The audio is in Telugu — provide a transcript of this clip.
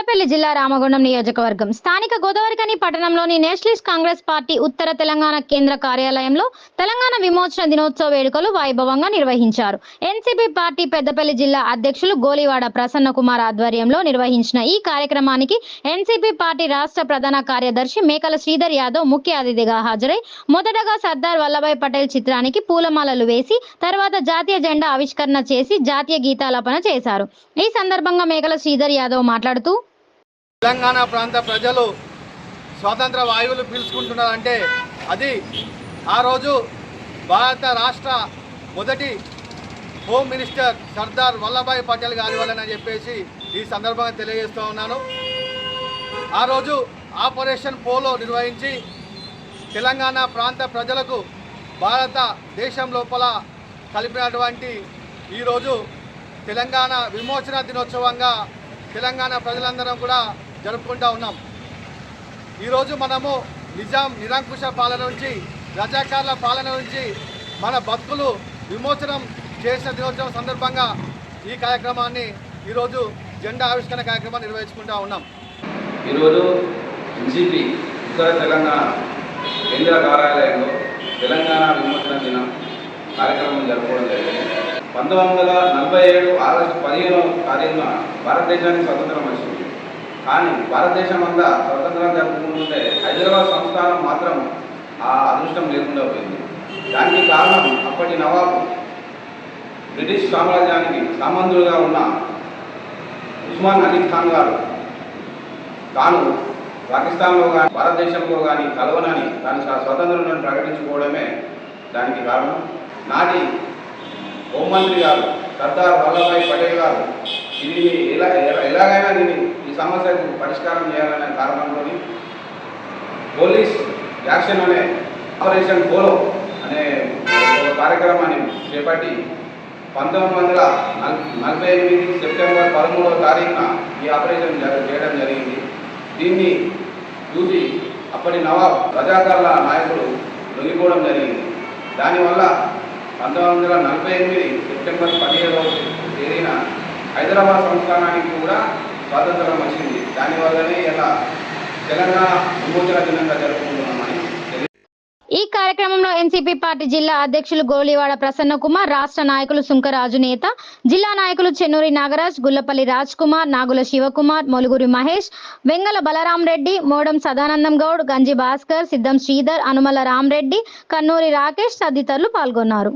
పెద్దపల్లి జిల్లా రామగుండం నియోజకవర్గం. స్థానిక గోదావరికని పట్టణంలోని నేషనలిస్ట్ కాంగ్రెస్ పార్టీ ఉత్తర తెలంగాణ కేంద్ర కార్యాలయంలో తెలంగాణ విమోచన దినోత్సవ వేడుకలు వైభవంగా నిర్వహించారు. ఎన్సీపీ పార్టీ పెద్దపల్లి జిల్లా అధ్యక్షులు గోలివాడ ప్రసన్న కుమార్ ఆధ్వర్యంలో నిర్వహించిన ఈ కార్యక్రమానికి ఎన్సీపీ పార్టీ రాష్ట్ర ప్రధాన కార్యదర్శి మేకల శ్రీధర్ యాదవ్ ముఖ్య అతిథిగా హాజరై మొదటగా సర్దార్ వల్లభాయ్ పటేల్ చిత్రానికి పూలమాలలు వేసి తర్వాత జాతీయ జెండా ఆవిష్కరణ చేసి జాతీయ గీతాలాపన చేశారు. ఈ సందర్భంగా మేకల శ్రీధర్ యాదవ్ మాట్లాడుతూ తెలంగాణ ప్రాంత ప్రజలు స్వాతంత్ర వాయువులు పీల్చుకుంటున్నారంటే అది ఆ రోజు భారత రాష్ట్ర మొదటి హోమ్ మినిస్టర్ సర్దార్ వల్లభాయ్ పటేల్ గారి వల్లనని చెప్పేసి ఈ సందర్భంగా తెలియజేస్తూ ఉన్నాను. ఆ రోజు ఆపరేషన్ పోలో నిర్వహించి తెలంగాణ ప్రాంత ప్రజలకు భారత దేశం లోపల కలిపినటువంటి ఈరోజు తెలంగాణ విమోచన దినోత్సవంగా తెలంగాణ ప్రజలందరం కూడా జరుపుకుంటూ ఉన్నాం. ఈరోజు మనము నిజాం నిరంకుశ పాలన నుంచి రజాకార్ల పాలన నుంచి మన బతుకులు విమోచనం చేసిన దినోత్సవం సందర్భంగా ఈ కార్యక్రమాన్ని ఈరోజు జెండా ఆవిష్కరణ కార్యక్రమాన్ని నిర్వహించుకుంటూ ఉన్నాం. ఈరోజు ఎన్సీపీ ఉత్తర తెలంగాణ కేంద్ర కార్యాలయంలో తెలంగాణ విమోచన దినం కార్యక్రమం జరపడం జరిగింది. పంతొమ్మిది వందల నలభై ఏడు ఆగస్టు పదిహేను తారీఖున భారతదేశానికి స్వతంత్రం వచ్చింది. కానీ భారతదేశం అంతా స్వతంత్రం జరుపుకుంటుంటే హైదరాబాద్ సంస్థానం మాత్రం ఆ అదృష్టం లేకుండా పోయింది. దానికి కారణం అప్పటి నవాబు బ్రిటిష్ సామ్రాజ్యానికి సామంతులుగా ఉన్న ఉస్మాన్ అలీ ఖాన్ గారు. తాను పాకిస్తాన్లో కానీ భారతదేశంలో కానీ కలవనని దాని స్వతంత్రం ప్రకటించుకోవడమే దానికి కారణం. నాటి హోంమంత్రి గారు సర్దార్ వల్లభాయ్ పటేల్ గారు ఇది ఎలా ఎలా- ఎలాగైనా దీన్ని ఈ సమస్యకు పరిష్కారం చేయాలనే కారణంతో పోలీస్ యాక్షన్ అనే ఆపరేషన్ పోలో అనే ఒక కార్యక్రమాన్ని చేపట్టి పంతొమ్మిది వందల నలభై ఎనిమిది సెప్టెంబర్ పదమూడవ తారీఖున ఈ ఆపరేషన్ చేయడం జరిగింది. దీన్ని చూసి అప్పటి నవాబ్ రజాకర్ల నాయకుడు లొంగిపోవడం జరిగింది. దానివల్ల పంతొమ్మిది వందల నలభై ఎనిమిది సెప్టెంబర్ హైదరాబాద్ సంస్థానానికి కూడా స్వాతంత్రం వచ్చింది. దానివల్లనే ఇలా తెలంగాణ విమోచన దినంగా జరుపుకుంటున్నామని ఈ కార్యక్రమంలో ఎన్సీపీ పార్టీ జిల్లా అధ్యక్షులు గోలివాడ ప్రసన్న కుమార్ రాష్ట్ర నాయకులు సుంకరాజు నేత జిల్లా నాయకులు చెన్నూరి నాగరాజ్ గుల్లపల్లి రాజ్ కుమార్ నాగుల శివకుమార్ మొలుగురి మహేష్ వెంగల బలరాం రెడ్డి మోడం సదానందం గౌడ్ గంజి భాస్కర్ సిద్ధం శ్రీధర్ అనుమల రామరెడ్డి కన్నూరి రాకేష్ తదితరులు పాల్గొన్నారు.